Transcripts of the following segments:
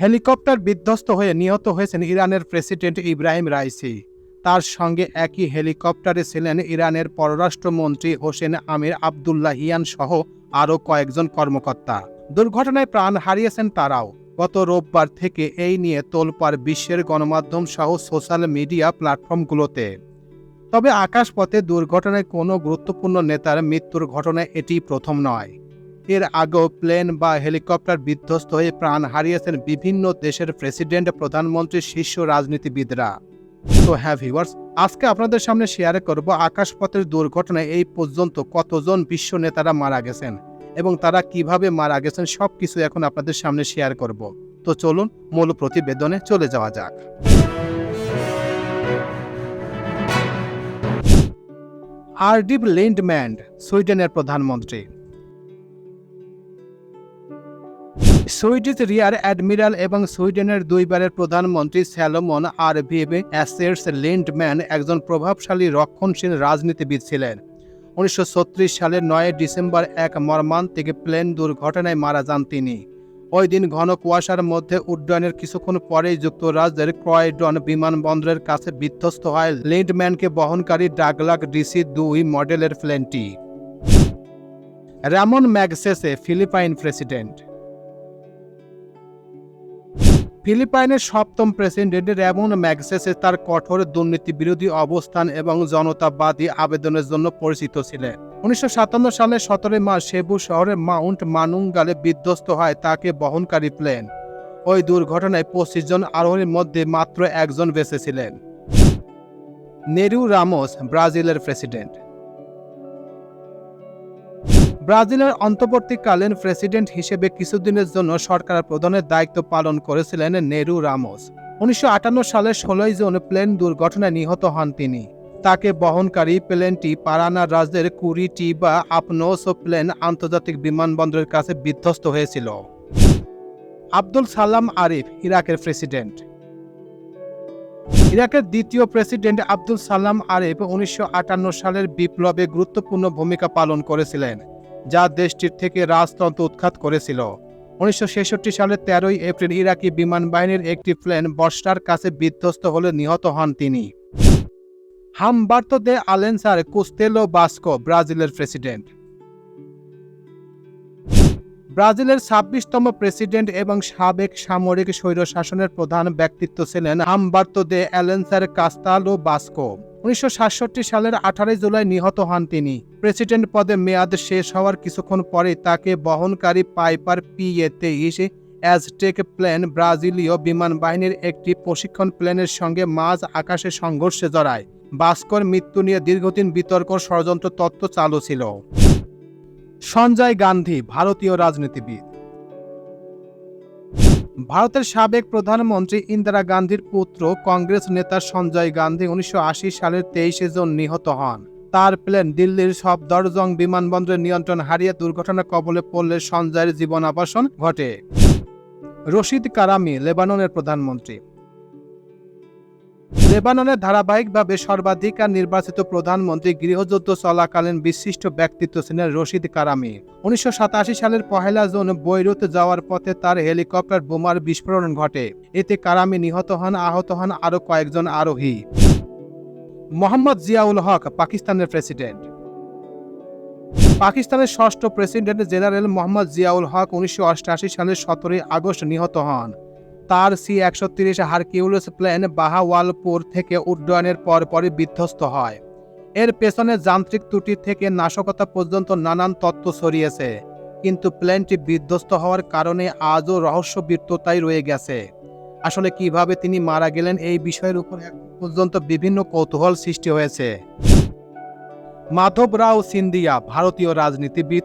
Helicopter বিধ্বস্ত হয়ে নিহত হয়েছেন ইরানের প্রেসিডেন্ট ইব্রাহিম রাইসি। তার সঙ্গে একই হেলিকপ্টারে ছিলেন ইরানের পররাষ্ট্রমন্ত্রী হোসেন আমির আবদুল্লাহিয়ান সহ আরও কয়েকজন কর্মকর্তা। দুর্ঘটনায় প্রাণ হারিয়েছেন তারাও। গত রোববার থেকে এই নিয়ে তোলপাড় বিশ্বের গণমাধ্যম সহ সোশ্যাল মিডিয়া প্ল্যাটফর্মগুলোতে। তবে আকাশপথে দুর্ঘটনায় কোনো গুরুত্বপূর্ণ নেতার মৃত্যুর ঘটনায় এটি প্রথম নয়। এর আগেও প্লেন বা হেলিকপ্টার বিধ্বস্ত হয়ে প্রাণ হারিয়েছেন বিভিন্ন দেশের প্রেসিডেন্ট, প্রধানমন্ত্রী, শীর্ষ রাজনীতিবিদরা। তো হ্যাঁ ভিউয়ার্স, আজকে আপনাদের সামনে শেয়ার করব আকাশপথের দুর্ঘটনায় এই পর্যন্ত কতজন বিশ্ব নেতারা মারা গেছেন এবং তারা কীভাবে মারা গেছেন সব কিছু এখন আপনাদের সামনে শেয়ার করব। তো চলুন, মূল প্রতিবেদনে চলে যাওয়া যাক। আরডিপ লিন্ডম্যান্ড সুইডেনের প্রধানমন্ত্রী। সুইডিশ রিয়ার অ্যাডমিরাল এবং সুইডেনের দুইবারের প্রধানমন্ত্রী স্যালোমন আর ভিভে অ্যাসেটস লিন্ডম্যান একজন প্রভাবশালী, রক্ষণশীল রাজনীতিবিদ ছিলেন। উনিশশো ছত্রিশ সালের নয় ডিসেম্বর এক মর্মান্তিক প্লেন দুর্ঘটনায় মারা যান তিনি। ওই দিন ঘন কুয়াশার মধ্যে উড্ডয়নের কিছুক্ষণ পরেই যুক্তরাজ্যের ক্রয়ডন বিমানবন্দরের কাছে বিধ্বস্ত হয় লিন্ডম্যানকে বহনকারী ডাগলাক ডিসি দুই মডেলের প্লেনটি। Ramon Magsaysay Philippine president. ফিলিপাইনের সপ্তম প্রেসিডেন্ট র্যামন ম্যাগসেসে তার কঠোর দুর্নীতি বিরোধী অবস্থান এবং জনতাবাদী আবেদনের জন্য পরিচিত ছিলেন। উনিশশো সালে সতেরোই মার্চ সেবু শহরের মাউন্ট মানুঙ্গালে বিধ্বস্ত হয় তাকে বহনকারী প্লেন। ওই দুর্ঘটনায় পঁচিশ জন আরোহীর মধ্যে মাত্র একজন বেঁচে ছিলেন। নেরু রামোস, ব্রাজিলের প্রেসিডেন্ট। ব্রাজিলের অন্তর্বর্তীকালীন প্রেসিডেন্ট হিসেবে কিছুদিনের জন্য সরকার প্রধানের দায়িত্ব পালন করেছিলেন নেরু রামোস। উনিশশো আটান্ন সালের ষোলোই জুন প্লেন দুর্ঘটনায় নিহত হন তিনি। তাকে বহনকারী প্লেনটি পারানা রাজ্যের কুড়িটি বা আপনোসো প্লেন আন্তর্জাতিক বিমানবন্দরের কাছে বিধ্বস্ত হয়েছিল। আব্দুল সালাম আরিফ, ইরাকের প্রেসিডেন্ট। ইরাকের দ্বিতীয় প্রেসিডেন্ট আব্দুল সালাম আরিফ উনিশশো আটান্ন সালের বিপ্লবে গুরুত্বপূর্ণ ভূমিকা পালন করেছিলেন। যা দেশটির থেকে রাজতন্ত্র উৎখাত করেছিল। উনিশশো ছেষট্টি সালের তেরোই এপ্রিল ইরাকি বিমান বাহিনীর একটি প্লেন বর্ষার কাছে বিধ্বস্ত হলে নিহত হন তিনি। হামবার্তো দে আলেনসার কুস্তেলো বাস্কো, ব্রাজিলের প্রেসিডেন্ট। ব্রাজিলের ছাব্বিশতম প্রেসিডেন্ট এবং সাবেক সামরিক স্বৈরশাসনের প্রধান ব্যক্তিত্ব ছিলেন হামবার্তো দে অ্যালেন্সার কাস্তালো বাস্কো। উনিশশো সাতষট্টি সালের আঠারোই জুলাই নিহত হন তিনি। প্রেসিডেন্ট পদে মেয়াদ শেষ হওয়ার কিছুক্ষণ পরে তাকে বহনকারী পাইপার পিএ তেইশ অ্যাজটেক প্লেন ব্রাজিলীয় বিমান বাহিনীর একটি প্রশিক্ষণ প্লেনের সঙ্গে মাঝ আকাশে সংঘর্ষে জড়ায়। বাস্কর মৃত্যু নিয়ে দীর্ঘদিন বিতর্ক, ষড়যন্ত্র তত্ত্ব চালু ছিল। সঞ্জয় গান্ধী, ভারতীয় রাজনীতিবিদ। ভারতের সাবেক প্রধানমন্ত্রী ইন্দিরা গান্ধীর পুত্র কংগ্রেস নেতা সঞ্জয় গান্ধী উনিশশো আশি সালের তেইশে জুন নিহত হন। তার প্লেন দিল্লির সফদরজং বিমানবন্দরের নিয়ন্ত্রণ হারিয়ে দুর্ঘটনা কবলে পড়লে সঞ্জয়ের জীবনাবাসন ঘটে। রশিদ কারামি, লেবাননের প্রধানমন্ত্রী। লেবাননের ধারাবাহিকভাবে সর্বাধিকার নির্বাচিত প্রধানমন্ত্রী গৃহযুদ্ধ চলাকালীন বিশিষ্ট ব্যক্তিত্ব ছিলেন রশিদ কারামি। উনিশশো সাতাশি সালের পহেলা জুন বৈরুত যাওয়ার পথে তার হেলিকপ্টার বোমার বিস্ফোরণ ঘটে। এতে কারামি নিহত হন, আহত হন আরও কয়েকজন আরোহী। মোহাম্মদ জিয়াউল হক, পাকিস্তানের প্রেসিডেন্ট। পাকিস্তানের ষষ্ঠ প্রেসিডেন্ট জেনারেল মোহাম্মদ জিয়াউল হক উনিশশো অষ্টআশি সালের সতেরোই আগস্ট নিহত হন। তার সি একশো তিরিশ হারকিউলিস প্লেন বাহাওয়ালপুর থেকে উড্ডয়নের পরপরই বিধ্বস্ত হয়। এর পেছনে যান্ত্রিক ত্রুটি থেকে নাশকতা পর্যন্ত নানান তত্ত্ব ছড়িয়েছে, কিন্তু প্লেনটি বিধ্বস্ত হওয়ার কারণে আজও রহস্যবৃত্ততাই রয়ে গেছে। আসলে কীভাবে তিনি মারা গেলেন এই বিষয়ের উপর পর্যন্ত বিভিন্ন কৌতূহল সৃষ্টি হয়েছে। মাধব রাও সিন্ধিয়া, ভারতীয় রাজনীতিবিদ।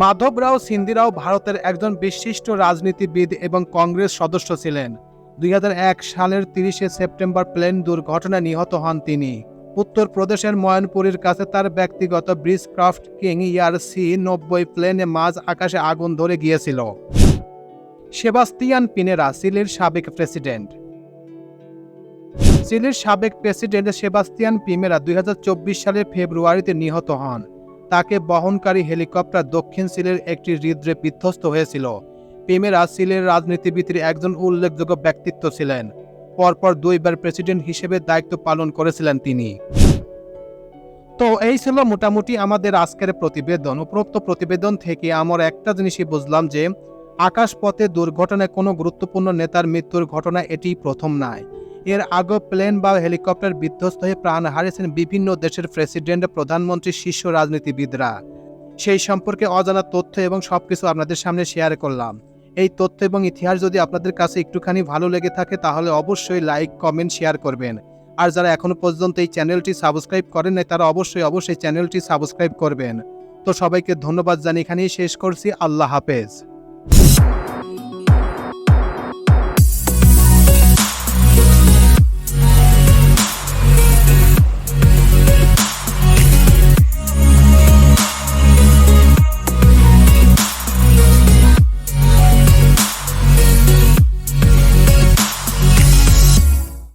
মাধব রাও সিন্ধিরাও ভারতের একজন বিশিষ্ট রাজনীতিবিদ এবং কংগ্রেস সদস্য ছিলেন। দুই হাজার এক সালের তিরিশে সেপ্টেম্বর প্লেন দুর্ঘটনায় নিহত হন তিনি। উত্তরপ্রদেশের ময়নপুরীর কাছে তার ব্যক্তিগত ব্রিজক্রাফট কিং ইয়ার সি নব্বই প্লেনে মাঝ আকাশে আগুন ধরে গিয়েছিল। সেবাস্তিয়ান পিনেরা সিলির সাবেক প্রেসিডেন্ট। চিলির সাবেক প্রেসিডেন্ট সেবাস্তিয়ান পিমেরা দুই হাজার চব্বিশ সালের ফেব্রুয়ারিতে নিহত হন। তাকে বহনকারী হেলিকপ্টার দক্ষিণ সিলের একটি হৃদ্রে বিধ্বস্ত হয়েছিল। প্রেমেরা সিলের রাজনীতিবিদের একজন উল্লেখযোগ্য ব্যক্তিত্ব ছিলেন। পরপর দুইবার প্রেসিডেন্ট হিসেবে দায়িত্ব পালন করেছিলেন তিনি। তো এই ছিল মোটামুটি আমাদের আজকের প্রতিবেদন। উপরোক্ত প্রতিবেদন থেকে আমার একটা জিনিসই বুঝলাম যে, আকাশপথে দুর্ঘটনায় কোনো গুরুত্বপূর্ণ নেতার মৃত্যুর ঘটনা এটি প্রথম নয়। এর আগে প্লেন বা হেলিকপ্টার বিধ্বস্ত হয়ে প্রাণ হারিয়েছেন বিভিন্ন দেশের প্রেসিডেন্ট, প্রধানমন্ত্রী, শীর্ষ রাজনীতিবিদরা। সেই সম্পর্কে অজানা তথ্য এবং সবকিছু আপনাদের সামনে শেয়ার করলাম। এই তথ্য এবং ইতিহাস যদি আপনাদের কাছে একটুখানি ভালো লেগে থাকে, তাহলে অবশ্যই লাইক কমেন্ট শেয়ার করবেন। আর যারা এখনও পর্যন্ত এই চ্যানেলটি সাবস্ক্রাইব করেন নাই, তারা অবশ্যই অবশ্যই চ্যানেলটি সাবস্ক্রাইব করবেন। তো সবাইকে ধন্যবাদ জানিয়ে এখানেই শেষ করছি। আল্লাহ হাফেজ।